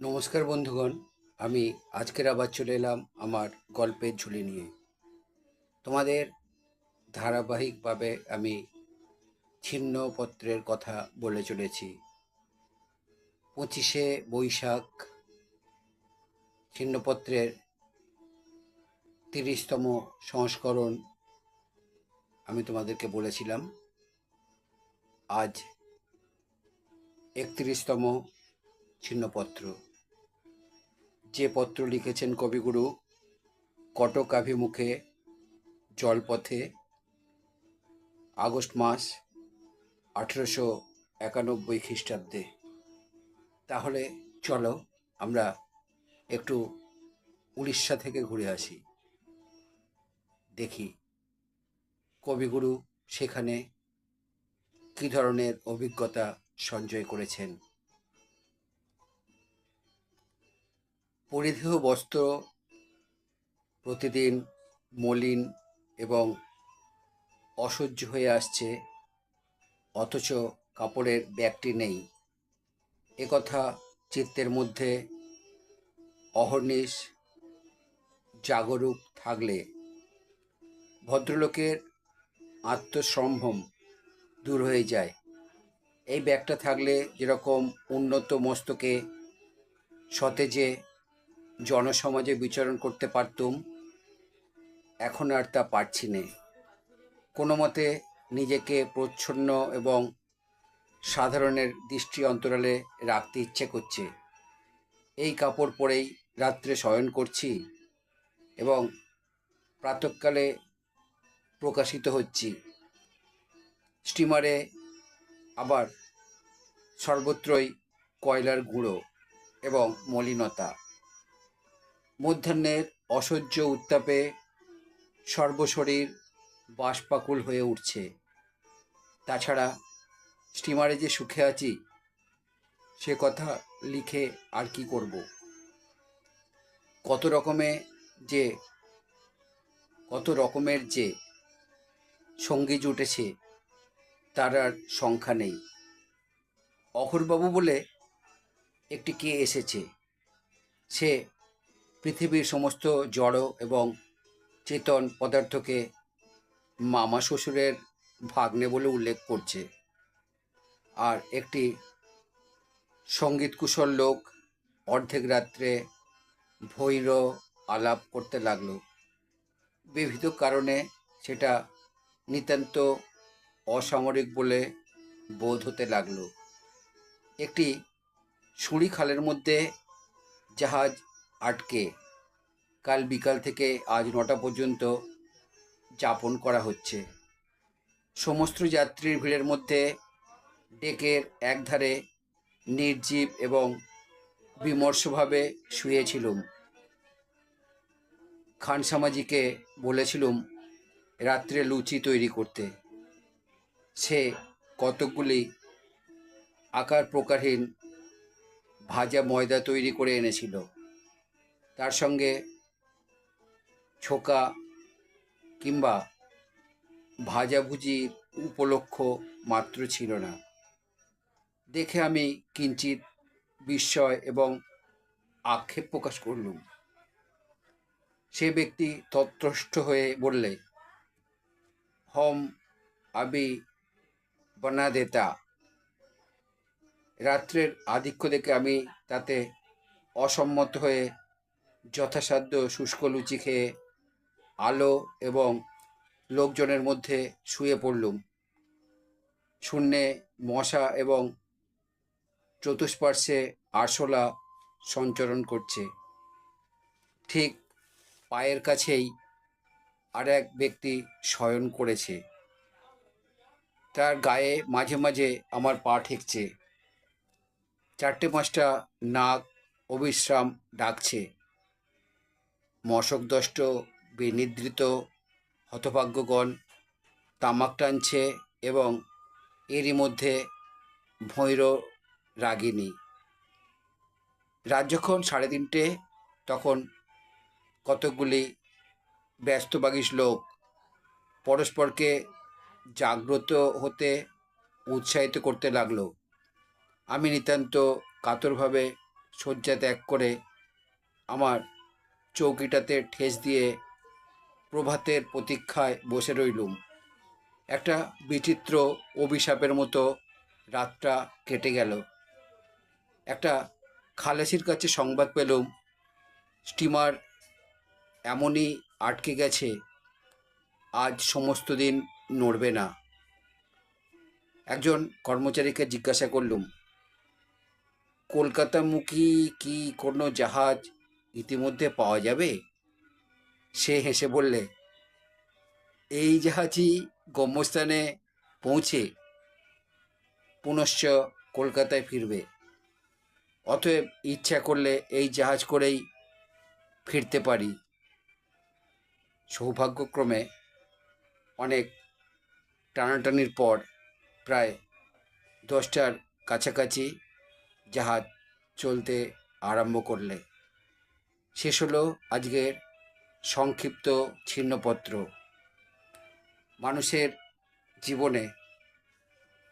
নমস্কার বন্ধুগণ, আমি আজকের আবার চলে এলাম আমার গল্পের ঝুলি নিয়ে। তোমাদের ধারাবাহিকভাবে আমি ছিন্নপত্রের কথা বলে চলেছি। পঁচিশে বৈশাখ ছিন্নপত্রের তিরিশতম সংস্করণ আমি তোমাদেরকে বলেছিলাম। আজ একত্রিশতম ছিন্নপত্র। যে পত্র লিখেছেন কবিগুরু, কটকাভিমুখে, জলপথে, আগস্ট মাস, আঠেরোশো একানব্বই খ্রিস্টাব্দে। তাহলে চলো আমরা একটু উড়িষ্যা থেকে ঘুরে আসি। দেখি কবিগুরু সেখানে কী ধরনের অভিজ্ঞতা সঞ্চয় করেছেন। পরিধেয় বস্ত্র প্রতিদিন মলিন এবং অসহ্য হয়ে আসছে, অথচ কাপড়ের ব্যাগটি নেই। একথা চিত্তের মধ্যে অহর্নিশ জাগরুক থাকলে ভদ্রলোকের আত্মসম্ভ্রম দূর হয়ে যায়। এই ব্যাগটা থাকলে যেরকম উন্নত মস্তকে সতেজে জনসমাজে বিচরণ করতে পারতুম, এখন আর তা পারছি নে। কোনো মতে নিজেকে প্রচ্ছন্ন এবং সাধারণের দৃষ্টি অন্তরালে রাখতে ইচ্ছে করছে। এই কাপড় পরেই রাত্রে শয়ন করছি এবং প্রাতঃকালে প্রকাশিত হচ্ছি। স্টিমারে আবার সর্বত্রই কয়লার গুঁড়ো এবং মলিনতা। মধ্যাহ্নের অসহ্য উত্তাপে সর্বশরীর বাষ্পাকুল হয়ে উঠছে। তাছাড়া স্টিমারে যে সুখে আছি, সে কথা লিখে আর কি করব? কত রকমে যে, কত রকমের যে সঙ্গী জুটেছে, তার আর সংখ্যা নেই। অখরবাবু বলে একটি কে এসেছে। সে পৃথিবীর সমস্ত জড় এবং চেতন পদার্থকে মামা শ্বশুরের ভাগ্নে বলে উল্লেখ করছে। আর একটি সংগীত কুশল লোক অর্ধেক রাত্রে ভৈর আলাপ করতে লাগল। বিবিধ কারণে সেটা নিতান্ত অসামরিক বলে বোধ হতে লাগল। একটি সুড়ি খালের মধ্যে জাহাজ আটকে। কাল বিকাল থেকে আজ নটা পর্যন্ত যাপন করা হচ্ছে। সমস্ত যাত্রীর ভিড়ের মধ্যে ডেকের একধারে নির্জীব এবং বিমর্ষভাবে শুয়েছিলুম। খানসামাজিকে বলেছিলুম, রাত্রে লুচি তৈরি করতে। সে কতকগুলি আকার প্রকারহীন ভাজা ময়দা তৈরি করে এনেছিল। তার সঙ্গে ছোকা কিংবা ভাজাভুজির উপলক্ষ মাত্র ছিল না। দেখে আমি কিঞ্চিত বিস্ময় এবং আক্ষেপ প্রকাশ করলুম। সে ব্যক্তি তত্রষ্ট হয়ে বললে, হম আবি বনা দেতা রাত্রের আধিক্য দেখে আমি তাতে অসম্মত হয়ে যথাসাধ্য শুষ্ক লুচি খেয়ে আলো এবং লোকজনের মধ্যে শুয়ে পড়লুম। শূন্যে মশা এবং চতুষ্পার্শ্বে আরশোলা সঞ্চরণ করছে। ঠিক পায়ের কাছেই আর এক ব্যক্তি শয়ন করেছে। তার গায়ে মাঝে মাঝে আমার পা ঠেকছে। চারটে পাঁচটা নাক অবিশ্রাম ডাকছে। মশকদষ্ট, বিনিদ্রিত হতভাগ্যগণ তামাক টানছে এবং এরই মধ্যে ভৈর রাগিনী রাত যখন সাড়ে তিনটে, তখন কতকগুলি ব্যস্তবাগিস লোক পরস্পরকে জাগ্রত হতে উৎসাহিত করতে লাগল। আমি নিতান্ত কাতরভাবে শয্যা ত্যাগ করে আমার চৌকিটাতে ঠেস দিয়ে প্রভাতের প্রতীক্ষায় বসে রইলুম। একটা বিচিত্র অভিশাপের মতো রাতটা কেটে গেল। একটা খালেসির কাছে সংবাদ পেলুম, স্টিমার এমনই আটকে গেছে, আজ সমস্ত দিন নড়বে না। একজন কর্মচারীকে জিজ্ঞাসা করলুম, কলকাতামুখী কি কোনো জাহাজ ইতিমধ্যে পাওয়া যাবে? সে হেসে বললে, এই জাহাজই গম্যস্থানে পৌঁছে পুনশ্চ কলকাতায় ফিরবে। অতএব ইচ্ছা করলে এই জাহাজ করেই ফিরতে পারি। সৌভাগ্যক্রমে অনেক টানাটানির পর প্রায় দশটার কাছাকাছি জাহাজ চলতে আরম্ভ করলে। শেষ হলো আজকের সংক্ষিপ্ত ছিন্নপত্র। মানুষের জীবনে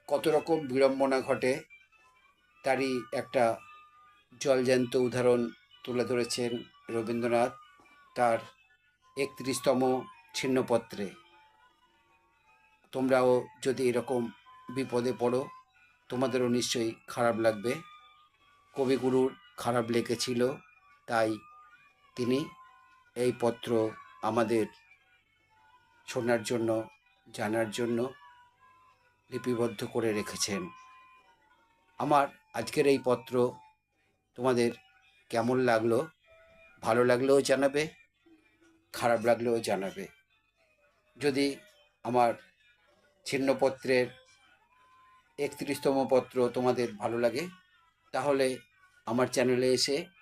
কত রকম বিড়ম্বনা ঘটে, তারই একটা জলজ্যান্ত উদাহরণ তুলে ধরেছেন রবীন্দ্রনাথ তার একত্রিশতম ছিন্নপত্রে। তোমরাও যদি এরকম বিপদে পড়ো, তোমাদেরও নিশ্চয়ই খারাপ লাগবে। কবিগুরুর খারাপ লেগেছিল, তাই তিনি এই পত্র আমাদের শোনার জন্য, জানার জন্য লিপিবদ্ধ করে রেখেছেন। আমার আজকের এই পত্র তোমাদের কেমন লাগল? ভালো লাগলেও জানাবে, খারাপ লাগলেও জানাবে। যদি আমার ছিন্নপত্রের একত্রিশতম পত্র তোমাদের ভালো লাগে, তাহলে আমার চ্যানেলে এসে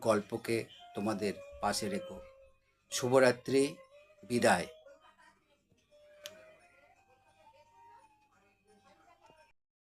গল্পকে তোমাদের পাশে রেখো। শুভরাত্রি বিদায়।